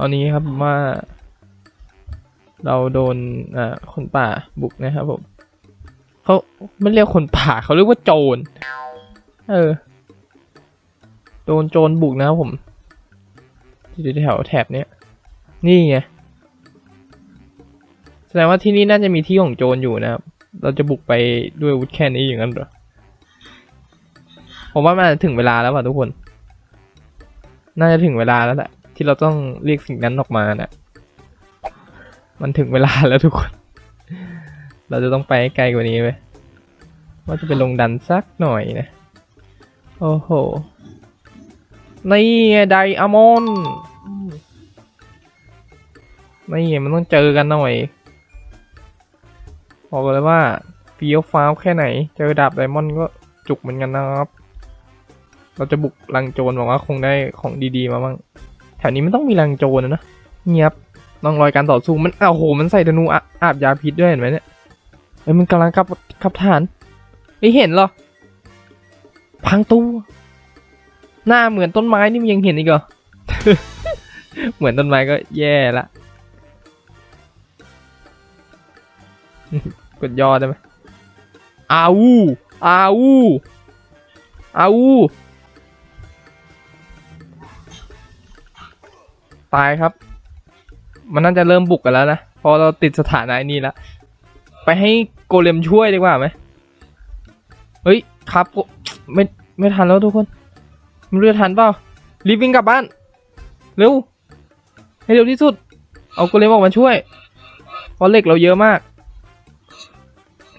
ครานี้ครับว่า เราโดนอ่าคนป่าบุกนะครับผมเขาไม่เรียกคนป่าเขาเรียกว่าโจร เออ โดนโจรบุกนะครับผมอยู่แถวแถบเนี้ยนี่ไงแสดงว่าที่นี่น่าจะมีที่ของโจรอยู่นะครับ เราจะบุกไปด้วยวุธแค่นี้อย่างนั้นเหรอ ผมว่ามันถึงเวลาแล้วป่ะทุกคน น่าจะถึงเวลาแล้วแหละ ที่เราต้องเรียกสิ่งนั้นออกมานะมันถึงเวลาแล้วทุกคน เราจะต้องไปให้ไกลกว่านี้ไหมว่าจะไปลงดันสักหน่อยนะ โอ้โห นี่ไดอะมอนนี่มันต้องเจอกันหน่อย บอกเลยว่าเฟี้ยวฟ้าวแค่ไหน เจอดาบไดมอนด์ก็จุกเหมือนกันนะครับ เราจะบุกลังโจรหวังว่าคงได้ของดีๆมาบ้าง แถวนี้มันต้องมีลังโจรนะนะเงียบน้องรอยการต่อสู้มันอ้าวโหมันใส่ธนูออาบยาพิษด้วยเห็นไหมเนี่ยเอ้ยมันกำลังขับขับฐานไม่เห็นเหรอพังตู้หน้าเหมือนต้นไม้นี่มันยังเห็นอีกเหรอเหมือนต้นไม้ก็แย่ละกดย่อได้ไหมอาวูอาวูอาวู ตายครับ มันน่าจะเริ่มบุกกันแล้วนะ พอเราติดสถานะไอ้นี้แล้ว ไปให้โกเลมช่วยดีกว่าไหมเฮ้ยครับโกไม่ไม่ทันแล้วทุกคนม่รู้จะทันเปล่ารีบวิ่งกลับบ้าน เร็ว ให้เร็วที่สุด เอาโกเลมออกมาช่วย เพราะเหล็กเราเยอะมาก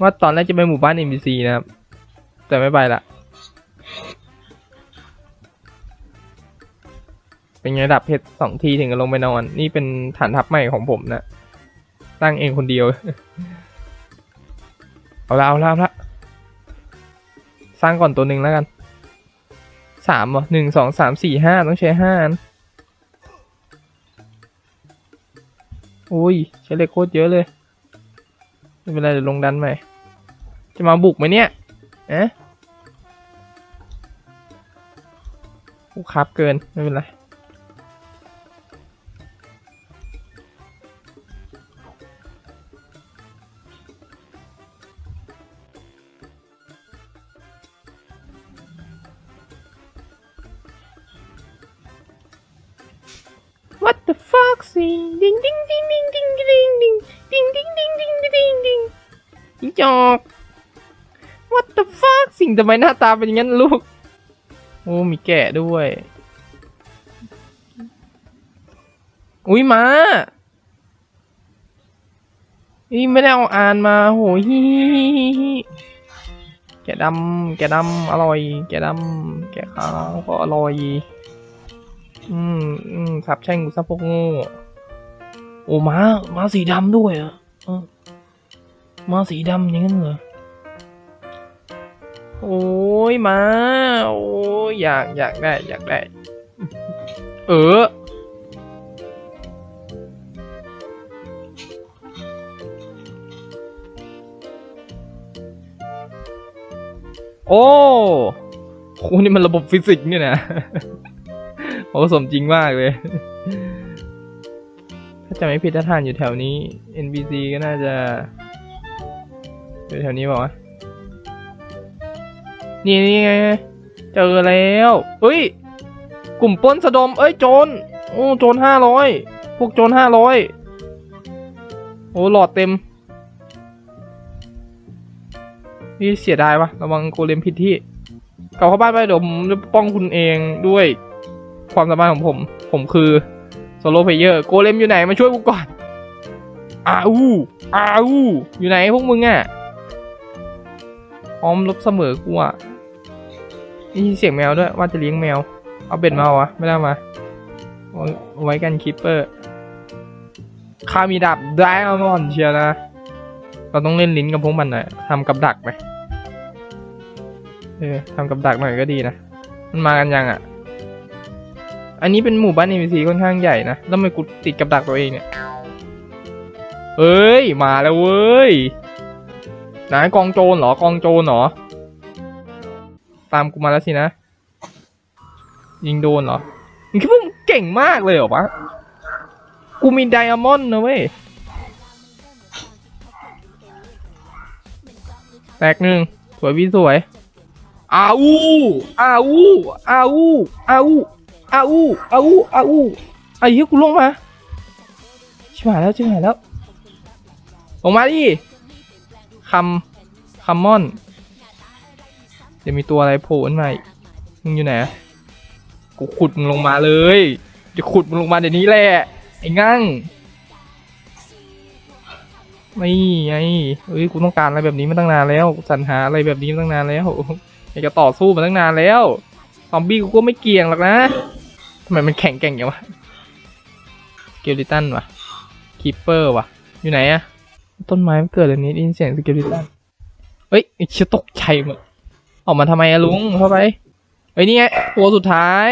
ว่าตอนแรกจะไปหมู่บ้าน NPC นะครับ แต่ไม่ไปละ เป็นไงดับเพชรสองทีถึงจะลงไปนอน นี่เป็นฐานทัพใหม่ของผมนะ ตั้งเองคนเดียว เอาละเอาละเอาละ สร้างก่อนตัวหนึ่งแล้วกัน สามเหรอหนึ่งสองสามสี่ห้าต้องใช้ห้าอันอุ้ยใช้เหล็กโคตรเยอะเลย ไม่เป็นไรเดี๋ยวลงดันใหม่ จะมาบุกไหมเนี่ยเอ๊ะผู้คับเกิน ไม่เป็นไร What the fuck สิดิงดิงดิงดิงดิงดิงดิงดิงดิงดิงดิงดิงดิงจิงจอก What the fuck สิ่งทำไมหน้าตาเป็นอย่างนั้นลูก โอ้มีแกะด้วย อุ้ยมาอีไม่ได้เอาอ่านมาโหฮิฮิฮิฮิฮิแกะดำแกะดำอร่อย แกะดำแกะขาวก็อร่อย อืมอืมสับแช่งกูซะพวกโง่โอ้ม้าม้าสีดำด้วยอะม้าสีดำอย่างนั้นเหรอโอ้ยม้าโอ้ยอยากอยากได้อยากได้ เออโอ้โหนี่มันระบบฟิสิกส์เนี่ยนะ โอ้สมจริงมากเลย ถ้าจะไม่ผิดถ้าทานอยู่แถวนี้ NPC ก็น่าจะอยู่แถวนี้บอกว่าวะนี่นี่ไง เจอแล้วเฮ้ย กลุ่มป้นสะดม เอ้ยโจร โอ้โจรห้าร้อย พวกโจรห้าร้อย โอ้หลอดเต็ม นี่เสียดายวะระวังโกเลมผิดที่กลับเข้าบ้านไปเดี๋ยวผมจะป้องคุณเองด้วย ความสามารถของผม ผมคือโซโลเพลเยอร์โกเลมอยู่ไหนมาช่วยกูก่อนอ้าวอ้าวอยู่ไหนพวกมึงอะพร้อมรบเสมอกูอะนี่เสียงแมวด้วยว่าจะเลี้ยงแมว เอาเบ็ดมาวะไม่ได้มาไว้กันคิปเปอร์ข้ามีดาบไดอามอนเชียนะ เราต้องเล่นลิ้นกับพวกมันหน่อยทำกับดักไหมเออทำกับดักหน่อยก็ดีนะ มันมากันยังอะ อันนี้เป็นหมู่บ้าน NPC ค่อนข้างใหญ่นะ แล้วทำไมกูติดกับดักตัวเองเนี่ย เอ้ย มาแล้วเว้ยไหนกองโจรเหรอกองโจรเหรอ ตามกูมาแล้วสินะ ยิงโดนเหรอมึงคิดว่ามึงเก่งมากเลยเหรอวะ กูมีไดอะมอนด์นะเว้ย แตกหนึ่งสวยพี่สวยอาอูอาอูอาอูอาอู อาอูอาอูอาอูไอ้เหี้ยกูลงมาชิบหายแล้วชิบหายแล้วลงมาดิคำคัมอนจะมีตัวอะไรโผล่ขึ้นมามึงอยู่ไหนกูขุดมึงลงมาเลย จะขุดมึงลงมาเดี๋ยวนี้แหละไอ้งั่งไม่ไงเอ้ยกูต้องการอะไรแบบนี้มาตั้งนานแล้วกูสรรหาอะไรแบบนี้มาตั้งนานแล้วอยากจะต่อสู้มาตั้งนานแล้วซอมบี้กูก็ไม่เกี่ยงหรอกนะ ทำไมมันแข็งแกร่งอย่างวะเกลิตันวะคีเปอร์วะอยู่ไหนอะต้นไม้มันเกิดอะไรนี้ได้ยินเสียงสเกลิตันเฮ้ยไอ้เชี่ยตกใจหมดออกมาทำไมอะลุงเข้าไปเฮ้ยนี่ไงตัวสุดท้าย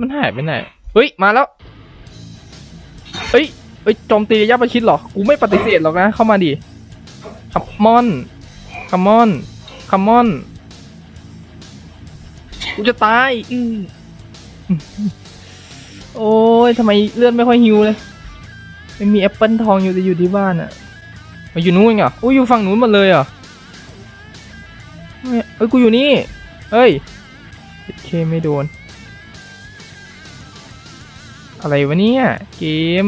มันหายไปไหน เฮ้ย มาแล้ว เฮ้ย เฮ้ย โจมตีระยะประชิดเหรอ กูไม่ปฏิเสธหรอกนะ เข้ามาดิ มมอนคัมมอนคัมมอนกูจะตายอือโอ้ยทำไมเลือดไม่ค่อยหิวเลยไม่มีแอปเปิลทองอยู่แต่อยู่ที่บ้านอะมาอยู่นู้นเหรออุ้ยอยู่ฝั่งนู้นหมดเลยเหรอเฮ้ยเอ้ยกูอยู่นี่เฮ้ยเคไม่โดน อะไรวะเนี่ย เกม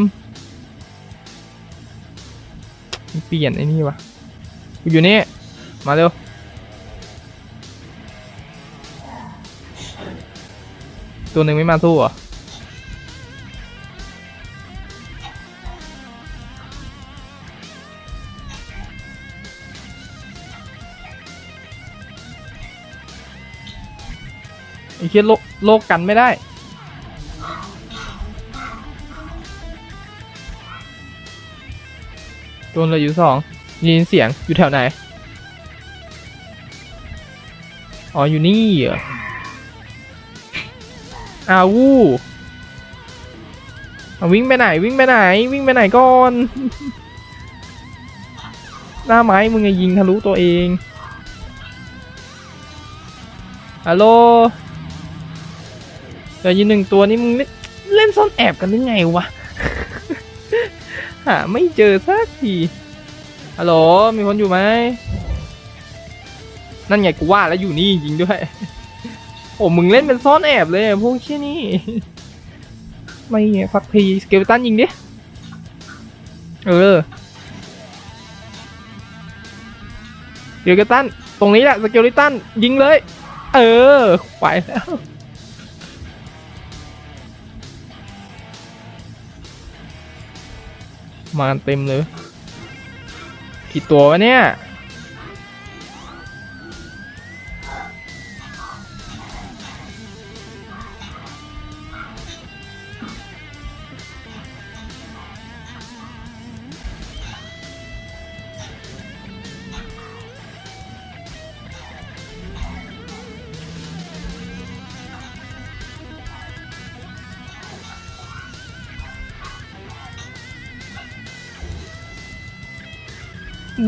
เปลี่ยนไอ้นี่วะ กูอยู่นี่ มาเร็ว ตัวหนึ่งไม่มาสู้เหรอไอ้เคียโลกโลกกันไม่ได้โดนเลยอยู่สอง ยินเสียงอยู่แถวไหน อ๋อ อยู่นี่อาวูวิ่งไปไหนวิ่งไปไหน วิ่งไปไหนก่อน หน้าไม้มึงไงยิงทะลุตัวเองฮัลโหลเดี๋ยวยิงหนึ่งตัวนี่มึงเล่นซ่อนแอบกันหรือไงวะ หาไม่เจอสักที ฮัลโหล มีคนอยู่ไหม นั่นไงกูว่าแล้วอยู่นี่จริงด้วย โอ้ มึงเล่นเป็นซ่อนแอบเลยพวกเชี่ยนี่ ไม่ฟักพีสเกลตันยิงดิ เออสเกลตัน ตรงนี้แหละสเกลตันยิงเลย เออ ไปแล้วมาเต็มเลย กี่ตัววะเนี่ย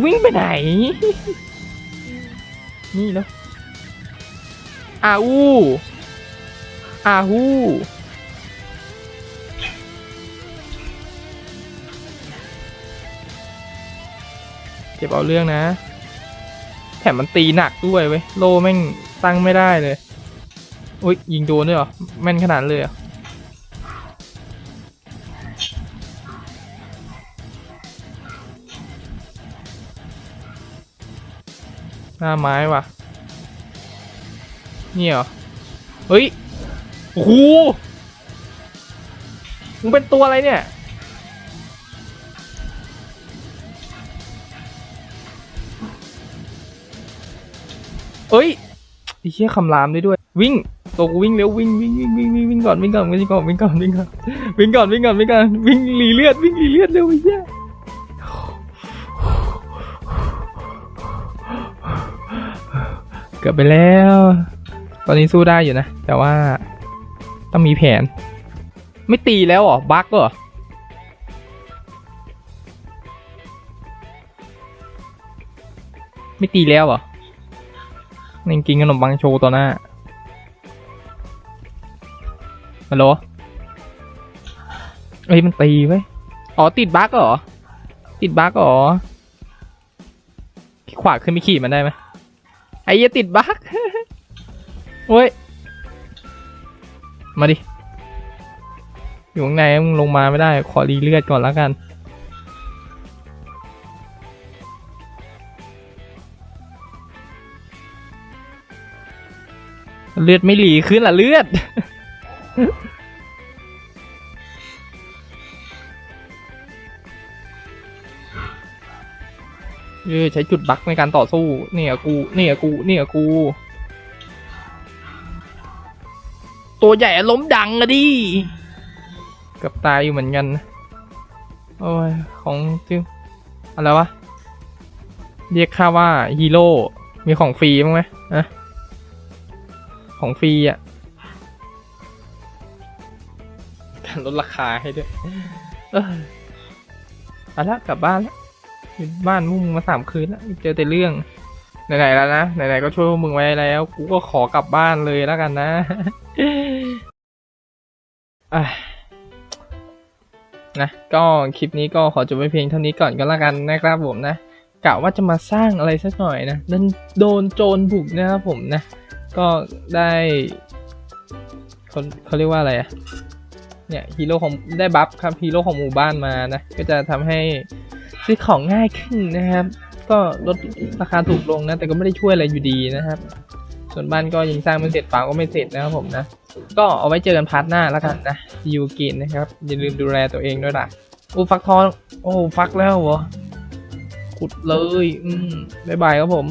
วิ่งไปไหน นี่แล้วอาอูอาฮูเก็บเอาเรื่องนะ แถมมันตีหนักด้วยเว้ย โลแม่งตั้งไม่ได้เลย อุ้ยยิงโดนด้วยเหรอ แม่นขนาดเลยเห หน้าไม้ว่ะ นี่เหรอ เฮ้ยโอ้โหมึงเป็นตัวอะไรเนี่ย เอ้ยไอ้เชี่ยคำรามได้ด้วย วิ่งตัวกูวิ่งเร็ววิ่งวิ่งวิ่งวิ่งวิ่งวิ่งก่อนวิ่งก่อนวิ่งก่อนวิ่งก่อนวิ่งก่อนวิ่งก่อนวิ่งก่อนวิ่งก่อนวิ่งหลีเลือดวิ่งหลีเลือดเร็วไอ้เหี้ย เกือบไปแล้ว ตอนนี้สู้ได้อยู่นะ แต่ว่าต้องมีแผน ไม่ตีแล้วเหรอ บั๊กเหรอไม่ตีแล้วเหรอนี่กินขนมปังโชว์ต่อหน้าฮัลโหลเอ้ยมันตีไว้อ๋อติดบั๊กเหรอ ติดบั๊กเหรอ ขวาขึ้นไปขี่มันได้ไหม ไอ้เหี้ยติดบั๊กเว้ย มาดิ อยู่ข้างในมึงลงมาไม่ได้ ขอรีเลือดก่อนแล้วกัน เลือดไม่หลีขึ้นล่ะเลือด เออใช้จุดบั๊กในการต่อสู้เนี่ยกูเนี่ยกูเนี่ยกู ตัวใหญ่ล้มดังอะดิเกือบตายอยู่เหมือนกันโอ้ยของจึงอะไรวะเรียกค่าว่าฮีโร่มีของฟรีบ้งไหมอะของฟรีอะการลดราคาให้ด้วย เออไปละกลับบ้านละ อยู่บ้านมุ่งมาสามคืนแล้วเจอแต่เรื่องไหนๆแล้วนะไหนๆก็ช่วยพวกมึงไว้แล้ว กูก็ขอกลับบ้านเลยแล้วกันนะอะนะก็คลิปนี้ก็ขอจบไว้เพียงเท่านี้ก่อนก็แล้วกันนะครับผมนะกะว่าจะมาสร้างอะไรสักหน่อยนะดันโดนโจรบุกนะครับผมนะ ก็ได้เขาเขาเรียกว่าอะไรอะเนี่ยฮีโร่ของได้บัฟครับฮีโร่ของหมู่บ้านมานะ ก็จะทำให้ ซื้อของง่ายขึ้นนะครับ ก็ลดราคาถูกลงนะแต่ก็ไม่ได้ช่วยอะไรอยู่ดีนะครับ ส่วนบ้านก็ยังสร้างไม่เสร็จฝาก็ไม่เสร็จนะครับผมนะก็เอาไว้เจอกันพาร์ทหน้าแล้วกันนะยูกินนะครับ อย่าลืมดูแลตัวเองด้วยล่ะโอ้ฟักทองโอ้ฟักแล้วเหรอขุดเลย อืมบ๊ายบายครับผม